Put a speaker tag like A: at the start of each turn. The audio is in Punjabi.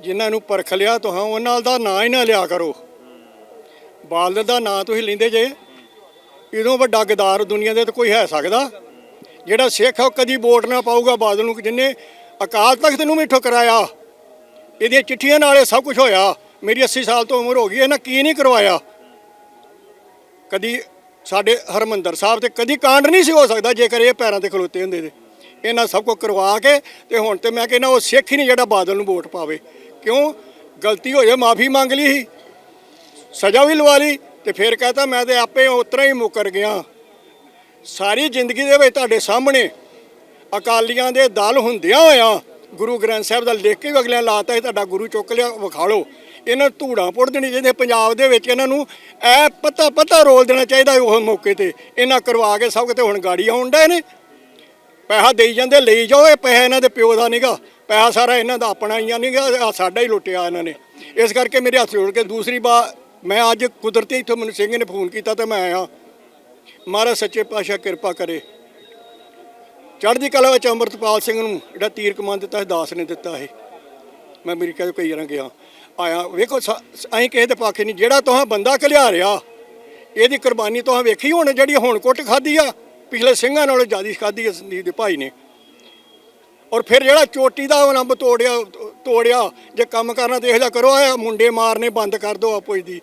A: ਜਿਨ੍ਹਾਂ ਨੂੰ ਪਰਖ ਲਿਆ ਤੁਹਾਂ, ਉਹਨਾਂ ਦਾ ਨਾਂ ਹੀ ਨਾ ਲਿਆ ਕਰੋ। ਬਾਦਲ ਦਾ ਨਾਂ ਤੁਸੀਂ ਲੈਂਦੇ ਜੇ। ਇਦੋਂ ਵੱਡਾ ਗਦਾਰ ਦੁਨੀਆ ਦੇ ਤੇ ਕੋਈ ਹੈ ਸਕਦਾ। ਜਿਹੜਾ ਸਿੱਖ ਆ, ਉਹ ਕਦੀ ਵੋਟ ਨਾ ਪਾਊਗਾ ਬਾਦਲ ਨੂੰ, ਜਿੰਨੇ ਅਕਾਲ ਤਖਤ ਨੂੰ ਵੀ ਠੁਕਰਾਇਆ। ਇਹਦੀਆਂ ਚਿੱਠੀਆਂ ਨਾਲ ਇਹ ਸਭ ਕੁਝ ਹੋਇਆ। ਮੇਰੀ 80 ਸਾਲ ਤੋਂ ਉਮਰ ਹੋ ਗਈ, ਇਹਨਾਂ ਕੀ ਨਹੀਂ ਕਰਵਾਇਆ? ਕਦੀ ਸਾਡੇ ਹਰਮੰਦਰ ਸਾਹਿਬ ਤੇ ਕਦੀ ਕਾਂਡ ਨਹੀਂ ਸੀ ਹੋ ਸਕਦਾ, ਜੇਕਰ ਇਹ ਪੈਰਾਂ ਤੇ ਖਲੋਤੇ ਹੁੰਦੇ ਤੇ। ਇਹਨਾਂ ਸਭ ਕੁਝ ਕਰਵਾ ਕੇ ਤੇ ਹੁਣ ਤੇ ਮੈਂ ਕਹਿੰਦਾ, ਉਹ ਸਿੱਖ ਹੀ ਨਹੀਂ ਜਿਹੜਾ ਬਾਦਲ ਨੂੰ ਵੋਟ ਪਾਵੇ। ਕਿਉਂ? ਗਲਤੀ ਹੋ ਜਾਏ, ਮਾਫੀ ਮੰਗ ਲਈ। ਸੀ ਸਜ਼ਾ ਵੀ ਲਵਾ ਲਈ ਤੇ ਫਿਰ ਕਹਤਾ, ਮੈਂ ਤੇ ਆਪੇ ਉਤਰਾ ਹੀ ਮੁਕਰ ਗਿਆ। ਸਾਰੀ ਜ਼ਿੰਦਗੀ ਦੇ ਵਿੱਚ ਤੁਹਾਡੇ ਸਾਹਮਣੇ ਅਕਾਲੀਆਂ ਦੇ ਦਲ ਹੁੰਦਿਆਂ ਹੋਇਆ ਗੁਰੂ ਗ੍ਰੰਥ ਸਾਹਿਬ ਦਾ ਲਿਖ ਕੇ ਵੀ ਅਗਲਿਆਂ ਲਾਤਾ ਸੀ, ਤੁਹਾਡਾ ਗੁਰੂ ਚੁੱਕ ਲਿਆ, ਵਿਖਾ ਲਓ। ਇਹਨਾਂ ਨੂੰ ਧੂੜਾਂ ਪੁੱਟ ਦੇਣੀ ਚਾਹੀਦੀ ਪੰਜਾਬ ਦੇ ਵਿੱਚ ਇਹਨਾਂ ਨੂੰ ਐ ਪਤਾ ਪਤਾ ਰੋਲ ਦੇਣਾ ਚਾਹੀਦਾ ਉਹ ਮੌਕੇ ਤੇ। ਇਹਨਾਂ ਕਰਵਾ ਕੇ ਸਭ ਕਿਤੇ ਹੁਣ ਗਾੜੀ ਆਉਣ ਡਏ ਨੇ। ਪੈਸਾ ਦੇਈ ਜਾਂਦੇ, ਲਈ ਜਾਓ, ਇਹ ਪੈਸਾ ਇਹਨਾਂ ਦੇ ਪਿਓ ਦਾ ਨਹੀਂਗਾ ਪੈਸਾ ਸਾਰਾ ਇਹਨਾਂ ਦਾ ਆਪਣਾ ਹੀ ਆ ਨਹੀਂਗਾ ਸਾਡਾ ਹੀ ਲੁੱਟਿਆ ਇਹਨਾਂ ਨੇ। ਇਸ ਕਰਕੇ ਮੇਰੇ ਹੱਥ ਜੋੜ ਕੇ ਦੂਸਰੀ ਵਾਰ ਮੈਂ ਅੱਜ ਕੁਦਰਤੀ ਇੱਥੋਂ ਮੈਨੂੰ ਸਿੰਘ ਨੇ ਫੋਨ ਕੀਤਾ ਤੇ ਮੈਂ ਆਇਆ। ਮਹਾਰਾਜ ਸੱਚੇ ਪਾਤਸ਼ਾਹ ਕਿਰਪਾ ਕਰੇ। ਚੜ੍ਹਦੀ ਕਲਾ ਵਿੱਚ ਅੰਮ੍ਰਿਤਪਾਲ ਸਿੰਘ ਨੂੰ ਜਿਹੜਾ ਤੀਰ ਕਮਾਨ ਦਿੱਤਾ ਸੀ, ਦਾਸ ਨੇ ਦਿੱਤਾ ਇਹ ਮੈਂ ਅਮਰੀਕਾ ਤੋਂ ਕਈ ਜਰਾਂ ਗਿਆ। ਆਇਆ, ਵੇਖੋ ਸ- ਅਸੀਂ ਕਿਸੇ ਦੇ ਪਾਖੇ ਨਹੀਂ। ਜਿਹੜਾ ਤੁਹਾਂ ਬੰਦਾ ਘਲਿਆ ਰਿਆ ਇਹਦੀ ਕੁਰਬਾਨੀ ਤੁਹਾਂ ਵੇਖੀ ਹੁਣ ਜਿਹੜੀ ਹੁਣ ਕੁੱਟ ਖਾਦੀ ਆ। ਪਿਛਲੇ ਸਿੰਘਾਂ ਨਾਲੋਂ ਜ਼ਿਆਦਾ ਖਾਦੀ ਆ ਸੰਦੀਪ ਦੇ ਭਾਈ ਨੇ। ਔਰ ਫਿਰ ਜਿਹੜਾ ਚੋਟੀ ਦਾ ਉਹ ਨੰਬ ਤੋੜਿਆ ਤੋੜਿਆ, ਜੇ ਕੰਮ ਕਰਨਾ ਤੇ ਇਹੋ ਜਿਹਾ ਕਰੋ ਆ ਮੁੰਡੇ ਮਾਰਨੇ ਬੰਦ ਕਰ ਦਿਓ ਆਪੋ ਦੀ।